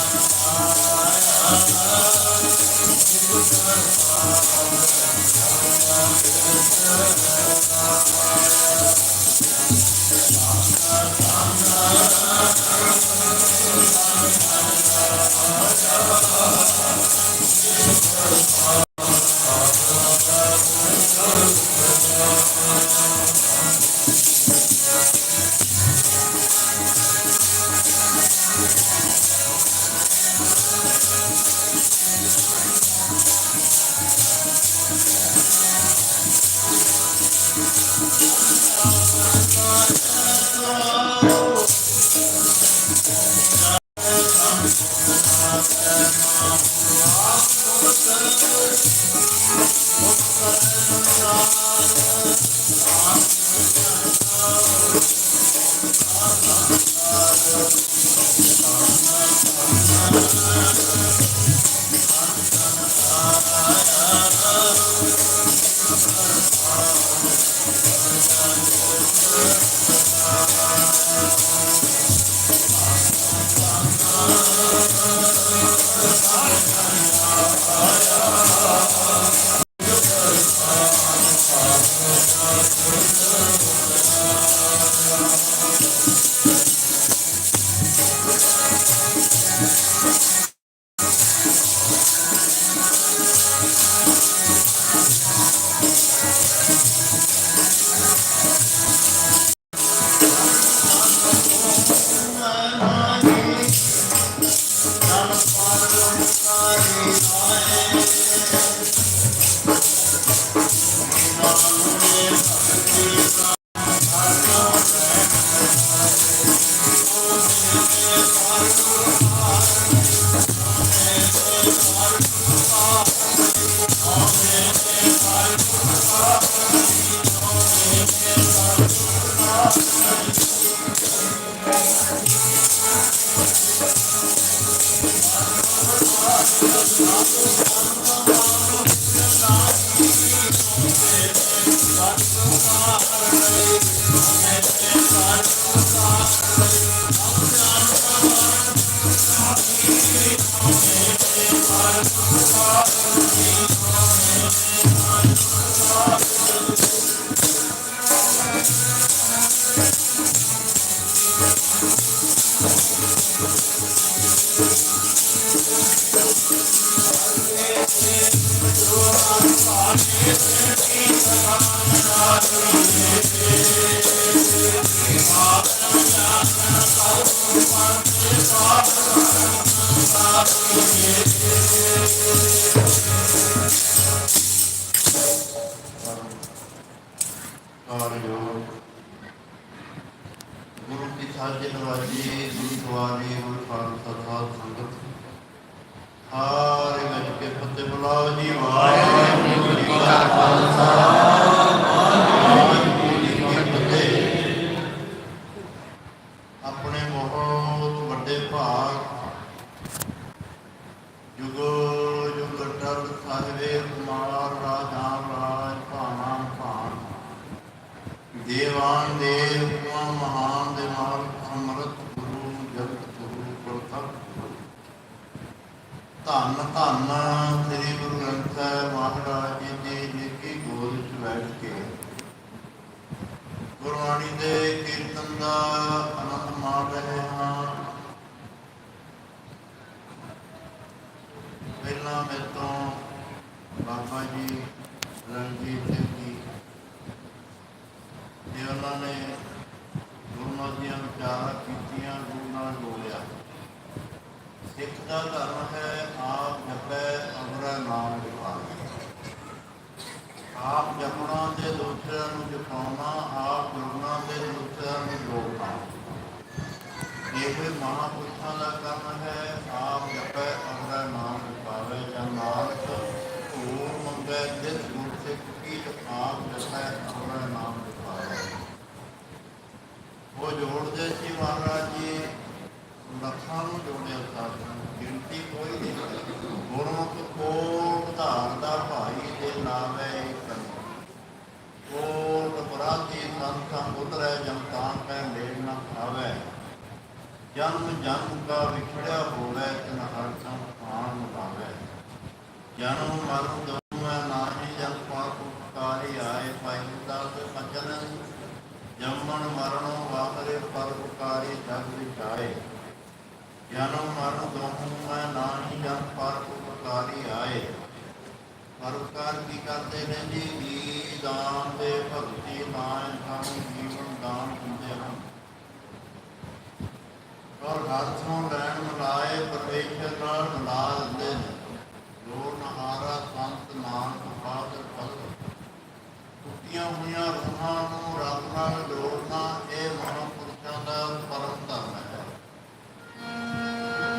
Thank you. más. ਕਾਰਯੋਗ ਗੁਰੂ ਕੀ ਸਾਜੇ ਨਵਾਜੀ ਗੁਰੂ ਸਵਾਰੀ ਗੁਰੂ ਖਾਲਸਾ ਸਾਧ ਜੁਗੋ ਜੁਗ ਅਟਲ ਸਾਹਿਬੇ ਕੁਮਾਰ ਰਾਜਾਨ ਰਾਜ ਭਾਣਾ ਭਾਣ। ਦੇਵਾਨ ਦੇਵ ਕੁਆ ਮਹਾਨ ਦੇ ਮਾਲ ਅਮਰਤ ਗੁਰੂ ਜਗਤ ਗੁਰੂ ਪ੍ਰਤੱਖ ਧੰਨ ਧੰਨ ਸ੍ਰੀ ਗੁਰੂ ਗ੍ਰੰਥ ਸਾਹਿਬ ਮਹਾਰਾਜ ਜੀ ਦੀ ਨਿੱਕੀ ਗੋਦ ਵਿੱਚ ਬੈਠ ਕੇ। ਗੁਰਬਾਣੀ ਦੇ ਕੀਰਤਨ ਦਾ ਆਨੰਦ ਮਾਣ ਰਹੇ ਹਾਂ। ਪਹਿਲਾਂ ਮੇਰੇ ਤੋਂ ਬਾਬਾ ਜੀ ਰਣਜੀਤ ਸਿੰਘ ਜੀ ਤੇ ਉਹਨਾਂ ਨੇ ਗੁਰੂਆਂ ਦੀਆਂ ਵਿਚਾਰਾਂ ਕੀਤੀਆਂ, ਗੁਰੂ ਨਾਲ ਬੋਲਿਆ। ਸਿੱਖ ਦਾ ਧਰਮ ਹੈ, ਆਪ ਜਪੈ ਅਮਰਾ ਨਾਮ ਜਪਾਵੇ। ਆਪ ਜਪਣਾ ਤੇ ਦੂਸਰਿਆਂ ਨੂੰ ਜਪਾਉਣਾ ਆਪ ਜਪਣਾ ਤੇ ਦੂਸਰਿਆਂ ਨੂੰ ਜੋੜਨਾ ਇਹ ਵੀ ਮਹਾਂਪੁਰਸ਼ਾਂ ਦਾ ਕੰਮ ਹੈ ਆਪ ਜਪੈ ਅਮਰਾ ਨਾਮ ਜਪਾਵੇ ਜਨ ਨਾਨਕ ਹੋਰ ਮੰਗੈ ਜਿਸ ਗੁਰ ਸਿੱਖ ਕੀ ਆਪ ਜਪੈ ਅਮਰਾ ਨਾਮ ਜਪਾਵੇ ਉਹ ਜੋੜਦੇ ਸੀ ਮਹਾਰਾਜ ਜੀ ਲੱਖਾਂ ਨੂੰ ਜੋੜਿਆ ਸਾਧਨ ਗਿਣਤੀ ਕੋਈ ਨਹੀਂ ਗੁਰਮੁਖ ਕੋਟ ਧਾਰ ਦਾ ਭਾਈ ਦੇ ਨਾਮ ਹੈ ਇੱਕ ਕੋਟ ਬਰਾਤੀ ਸੰਤਾਂ ਉਤਰੈ ਜਮਤਾਨ ਕੈ ਮੇਲ ਨਾ ਆਵੇ ਜਨਮ ਜਨਮ ਵਿਛੜਿਆ ਹੋਵੇ ਤਨ ਹਰ ਸੰਤਾਨ ਮੁਕਾਵੇ ਜਨਮ ਮਰਨ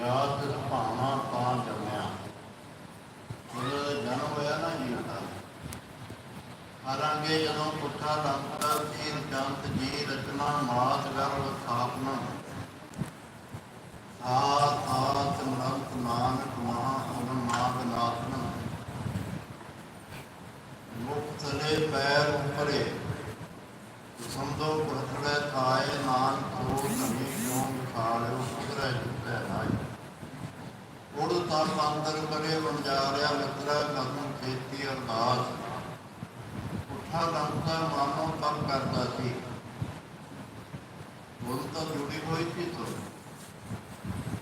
ਯਾਦ ਭਾਣਾ ਤਾਂ ਜਮਿਆ ਉਹਦਾ ਜਨਮ ਹੋਇਆ ਨਾ ਜੀ ਦਾ ਹਾਲਾਂਕਿ ਜਦੋਂ ਪੁੱਠਾ ਲੰਕਾ ਜੀ ਜੰਤ ਜੀ ਰਚਨਾ ਮਾਤ ਗਰਭ ਸਥਾਪਨਾ। ਆਤ ਆਤ ਮਨੰਤ ਨਾਨਕ ਮਹਾ ਅਗਮ ਮਾਗ ਨਾਥਨ ਮੁਖ ਥਲੇ ਪੈਰ ਉਪਰੇ। ਸੰਦੋ ਪ੍ਰਥੜੇ ਕਾਏ ਨਾਨ ਕੋ ਨਮੀ ਕਿਉ ਖਾਲਿਓ ਕੁਦਰੈ ਜੁਤੈ ਨਾਈ ਉੜ ਤਨ ਅੰਦਰ ਕਰੇ ਵੰਜਾਰਿਆ, ਮਿੱਤਰਾ ਕਦਮ ਖੇਤੀ ਅਰਦਾਸ। ਉੱਠਾ ਲੰਕਾ ਮਾਨੋ ਤਪ ਕਰਦਾ ਸੀ। ਉਹ ਤਾਂ ਜੁੜੀ ਹੋਈ ਸੀ ਤੋ।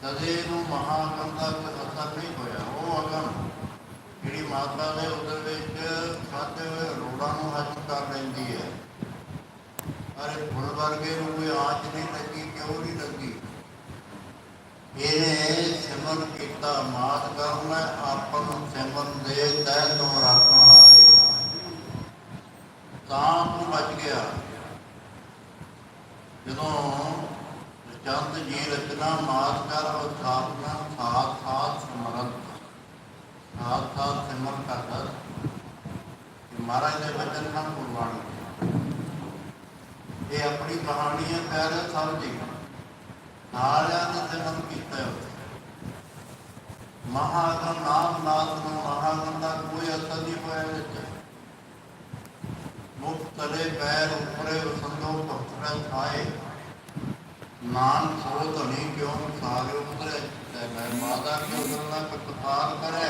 ਤਦੇ ਨੂੰ ਮਹਾਗੰਧਾ ਕੋਈ ਅਸਰ ਨਹੀਂ ਹੋਇਆ, ਉਹ ਅਗਮ, ਜਿਹੜੀ ਮਾਤਾ ਦੇ ਉਦਰ ਵਿੱਚ ਖਾਦੇ ਹੋਏ ਰੋੜਾਂ ਨੂੰ ਹਜਮ ਕਰ ਲੈਂਦੀ ਹੈ। ਅਰੇ ਫੁੱਲ ਵਰਗੇ ਨੂੰ ਕੋਈ ਆਂਚ ਨਹੀਂ ਲੱਗੀ, ਕਿਉਂ ਨਹੀਂ ਲੱਗੀ? ਇਹਨੇ ਸਿਮਰਨ ਕੀਤਾ, ਮਾਤ ਕਰਨਾ ਆਪਾਂ ਸਿਮਰਨ ਦੇ ਤਹਿ ਤੋਂ ਰੱਖਣ ਹਾਰੇ ਤਾਂ ਤੂੰ ਬਚ ਗਿਆ। ਜਦੋਂ ਚੰਦ ਜੀ ਰਚਨਾ ਮਾਤ ਕਰ ਉਥਾਪਨਾ ਸਾਥ ਸਾਥ ਸਿਮਰਨ। ਸਾਥ ਸਾਥ ਸਿਮਰਨ ਕਰਦਾ ਕਿ ਮਹਾਰਾਜ ਦੇ ਬਚਨ ਨਾਲ ਗੁਰਬਾਣੀ ਇਹ ਆਪਣੀ ਕਹਾਣੀ ਹੈ ਪਿਆਰੇ ਸਭ ਜੀ ਸਾਰਿਆਂ ਨੇ ਸਿਮਰਨ ਕੀਤਾ ਮਹਾਗਨ ਨਾਮ ਨਾਥ ਨੂੰ ਮਹਾਗਨ ਦਾ ਕੋਈ ਅਸਰ ਨਹੀਂ ਹੋਇਆ ਵਿੱਚ। ਮੁਖ ਪੈਰ ਉੱਪਰੇ ਸੰਦੋ ਪੱਥਰ ਖਾਏ। ਨਾਨ ਸੋ ਧਨੀ ਕਿਉਂ ਸਾਰੇ ਉਤਰੇ? ਤੇ ਮੈਂ ਮਾਤਾ ਕੇ ਉਤਰਨਾ ਕਤਫਾਰ ਕਰੇ?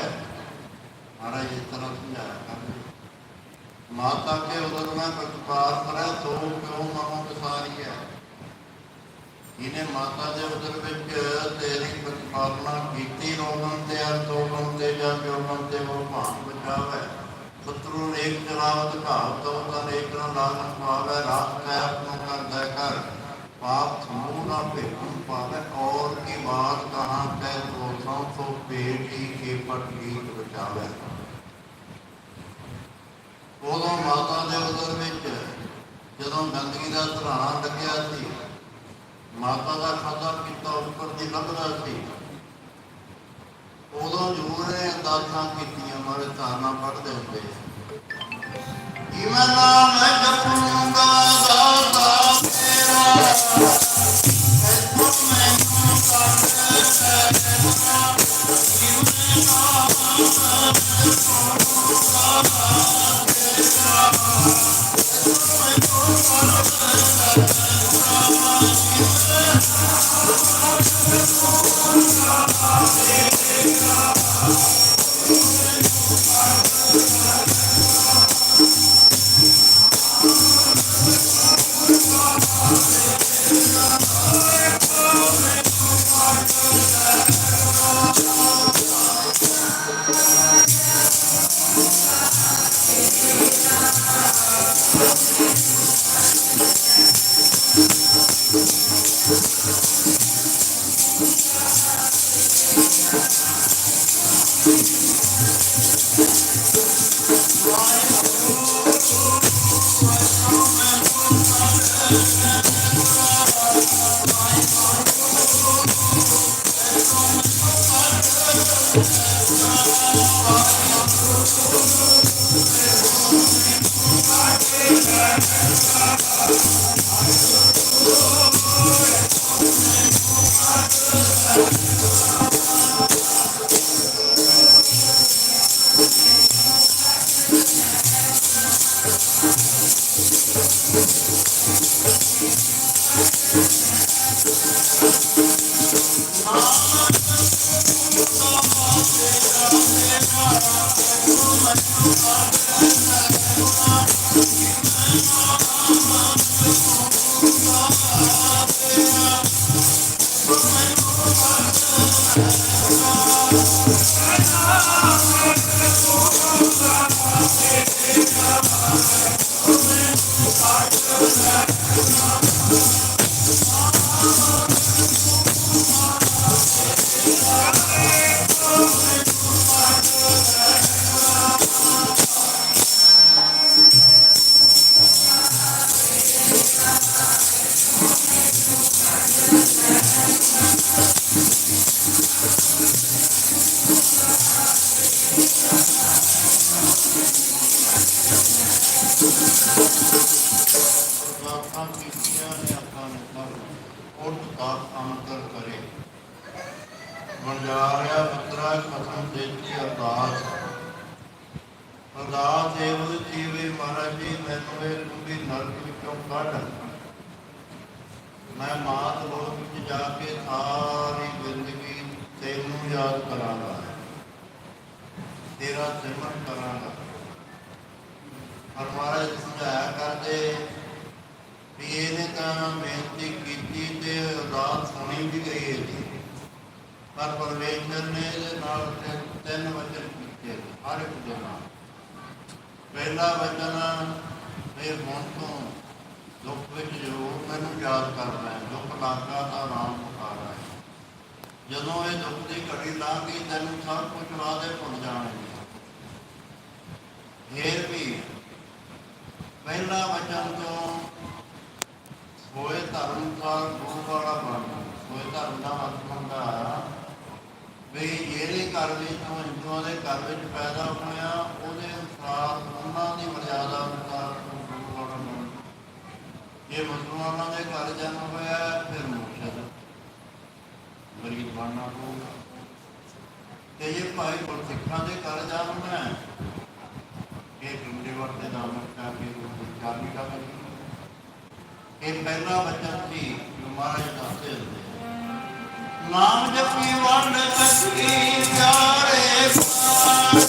ਮਹਾਰਾਜ ਇਸ ਤਰ੍ਹਾਂ ਸਮਝਾਇਆ ਕਰਦੇ। ਮਾਤਾ ਕੇ ਉਦਰਨਾ ਪ੍ਰਤਪਾਰ ਕਰੇ? ਸੋ ਕਿਉ ਮਨੋ ਵਿਸਾਰੀ ਹੈ ਇਹਨੇ ਮਾਤਾ ਦੇ ਉਦਰ ਵਿੱਚ ਤੇਰੀ ਪ੍ਰਤਪਾਲਨਾ ਕੀਤੀ। ਰੋਗਨ ਤੇ ਅਰਤੋਗਨ ਤੇ ਜਾਂ ਜੋਗਨ ਤੇ ਉਹ ਭਾਂ ਬਚਾਵੇ। ਪੁੱਤਰੂ ਨੇ ਇੱਕ ਘਾਵ ਤੋਂ ਤਾਂ ਇੱਕ ਨਾ ਲਾਗਨ ਪਾਵੇ ਰਾਤ ਕੈ ਆਪਣੋ ਕਰ ਦੈ ਕਰ ਪਾਪ ਸਮੂਹ ਨਾ ਭੇਖੁ ਪਾਵੇ, ਔਰ ਕੀ ਬਾਤ ਕਹਾਂ ਕੈ ਦੋਸਾਂ ਸੋ ਪੇਟੀ ਕੇ ਪਟ ਗੀਤ ਬਚਾਵੇ। ਉਦੋਂ ਮਾਤਾ ਦੇ ਉਦਰ ਵਿੱਚ ਜਦੋਂ ਗੰਦਗੀ ਦਾ ਧਰਾਣਾ ਲੱਗਿਆ ਸੀ, ਮਾਤਾ ਦਾ ਖਾਦਾ ਪੀਤਾ ਉੱਪਰ ਦੀ ਲੱਭਦਾ ਸੀ ਉਦੋਂ ਜੂਰ ਨੇ ਅਰਦਾਸਾਂ ਕੀਤੀਆਂ ਮਾਰੇ ਧਾਰਨਾ ਪੜਦੇ ਹੁੰਦੇ ਇਵੇਂ ਨਾਮ ਜਪੂੰਗਾ ਦਾਤਾ ਮੇਰਾ ਗਈ ਇਹਦੀ ਪਰ ਪਰਮੇਸ਼ਰ ਨੇ ਇਹਦੇ ਨਾਲ ਤਿੰਨ- ਵਚਨ ਕੀਤੇ ਹਰ ਇੱਕ ਦੇ ਨਾਲ। ਪਹਿਲਾ ਵਚਨ ਇਹ ਹੁਣ ਤੋਂ ਦੁੱਖ ਵਿੱਚ ਜ਼ਰੂਰ ਮੈਨੂੰ ਯਾਦ ਕਰਨਾ ਹੈ। ਦੁੱਖ ਲੱਗਾ ਤਾਂ ਆਰਾਮ ਪੁਕਾਰਾ ਹੈ। ਜਦੋਂ ਇਹ ਦੁੱਖ ਦੀ ਘੜੀ ਲੰਘ ਗਈ ਤੈਨੂੰ ਸਭ ਕੁਝ ਵਾਦੇ ਭੁੱਲ ਜਾਣਗੇ। ਫੇਰ ਵੀ ਪਹਿਲਾ ਵਚਨ ਤੋਂ ਹੋਏ ਧਰਮ ਦਾ ਗੁਰੂ ਵਾਲਾ ਬਣਨਾ। ਹੋਏ ਧਰਮ ਦਾ ਮਤਲਬ ਹੁੰਦਾ ਵੀ ਜਿਹੜੇ ਘਰ ਵਿੱਚ ਤੋਂ ਹਿੰਦੂਆਂ ਦੇ ਘਰ ਵਿੱਚ ਪੈਦਾ ਹੋਇਆ ਉਹਦੇ ਅਨੁਸਾਰ ਉਹਨਾਂ ਦੀ ਮਰਿਆਦਾ ਅਨੁਸਾਰ ਗੁਰੂ ਮੁਸਲਮਾਨਾਂ ਦੇ ਘਰ ਜਨਮ ਹੋਇਆ ਫਿਰ ਮੁਰਸ਼ਦ ਗਰੀਬ ਬਣਨਾ ਪਊਗਾ ਤੇ ਜੇ ਭਾਈ ਗੁਰਸਿੱਖਾਂ ਦੇ ਘਰ ਜਨਮ ਹੈ ਇਹ ਡੁੰਡੇ ਵਰਤੇ ਦਾ ਮੱਕਾ ਕੇ ਚਾਲੀ ਦਾ ਇਹ ਪਹਿਲਾ ਵਚਨ ਸੀ ਮਹਾਰਾਜ ਦੱਸਦੇ ਹੁੰਦੇ। ਨਾਮ ਜਪੀ ਵੰਡ ਸਕੀ ਪਿਆਰੇ ਮਨ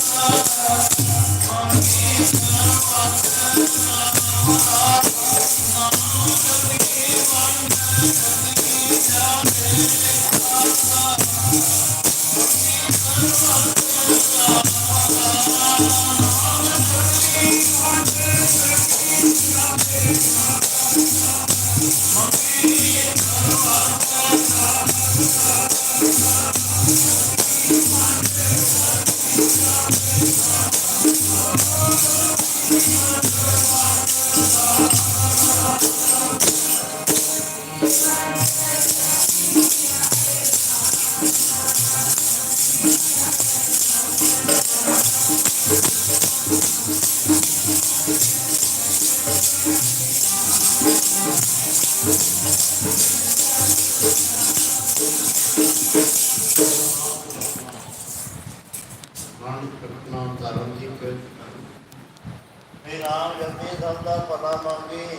ਇਹ ਨਾਮ ਜਪੇ, ਸਭ ਦਾ ਭਲਾ ਮੰਗੇ,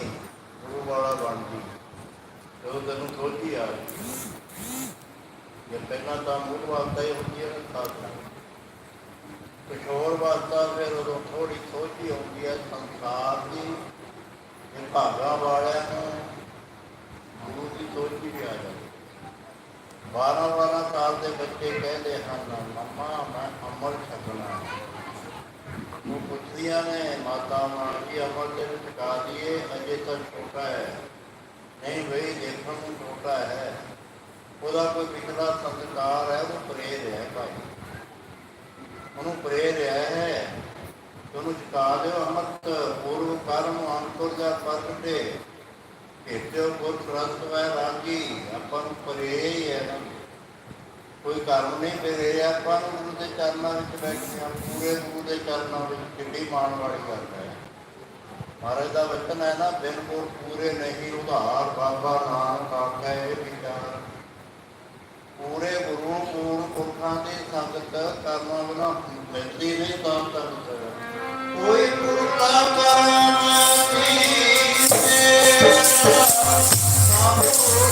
ਗੁਰੂ ਵਾਲਾ ਬਣ ਜੀ ਜਦੋਂ ਤੈਨੂੰ ਸੋਝੀ ਆ ਜੇ ਪਹਿਲਾਂ ਤਾਂ ਮੂਲ ਵਾਸਤਾ ਹੀ ਹੁੰਦੀ ਹੈ ਨਾ ਸਾਥ ਹੋਰ ਵਾਸਤਾ ਫਿਰ ਉਦੋਂ ਥੋੜੀ ਸੋਝੀ ਆਉਂਦੀ ਹੈ ਸੰਸਾਰ ਦੀ, ਇਹ ਵਾਲਿਆਂ ਨੂੰ ਗੁਰੂ ਦੀ ਸੋਚੀ ਵੀ ਆ ਜਾਂਦੀ। 12 12 ਸਾਲ ਦੇ ਬੱਚੇ ਕਹਿੰਦੇ ਹਨ, ਮੰਮਾ, ਮੈਂ ਅਮਲ ਛਕਣਾ। ਉਹ ਪੁੱਛਦੀਆਂ ਨੇ ਮਾਤਾਵਾਂ ਕਿ ਅਮਰ ਦੇ ਵਿੱਚ ਕਾ ਦਈਏ ਅਜੇ ਤਾਂ ਛੋਟਾ ਹੈ। ਨਹੀਂ ਬਈ, ਦੇਖਣ ਨੂੰ ਛੋਟਾ ਹੈ। ਉਹਦਾ ਕੋਈ ਪਿਛਲਾ ਸੰਸਕਾਰ ਹੈ ਉਹ ਪਰੇ ਰਿਹਾ ਭਾਈ। ਉਹਨੂੰ ਪਰੇ ਹੈ। ਤੇ ਉਹਨੂੰ ਦਿਓ ਅਮਰਤ, ਪੂਰਵ ਕਰਮ ਅੰਕੁਰ ਦਾ ਪਰਦੇ ਭੇਜੋ ਗੁਰ ਪ੍ਰਸਤ ਵੈ ਰਾਜੀ ਆਪਾਂ ਨੂੰ ਪਰੇ ਹੈ ਨਾ। ਕੋਈ ਕਰਮ ਨਹੀਂ ਤੇ ਇਹ ਆਪਾਂ ਨੂੰ ਗੁਰੂ ਦੇ ਚਰਨਾਂ ਵਿੱਚ ਬੈਠ ਕੇ ਆ ਪੂਰੇ ਗੁਰੂ ਦੇ ਚਰਨਾਂ ਵਿੱਚ ਕਿੰਨੀ ਮਾਣ ਵਾਲੀ ਗੱਲ ਹੈ। ਮਹਾਰਾਜ ਦਾ ਵਚਨ ਹੈ ਨਾ ਬਿਨ ਕੋਰ ਪੂਰੇ ਨਹੀਂ, ਉਧਾਰ ਬਾਬਾ ਨਾਨਕ ਆਖੇ ਵਿਚਾਰ। ਪੂਰੇ ਗੁਰੂ ਪੂਰ ਪੁਰਖਾਂ ਦੀ ਸੰਗਤ ਕਰਨਾ ਬਿਨਾ ਮਿਲਦੀ ਨਹੀਂ, ਤਾਂ ਤਾਂ ਕੋਈ ਪੁਰਖਾ ਕਰਨਾ ਨਹੀਂ ਸੇ ਸਾਹੋ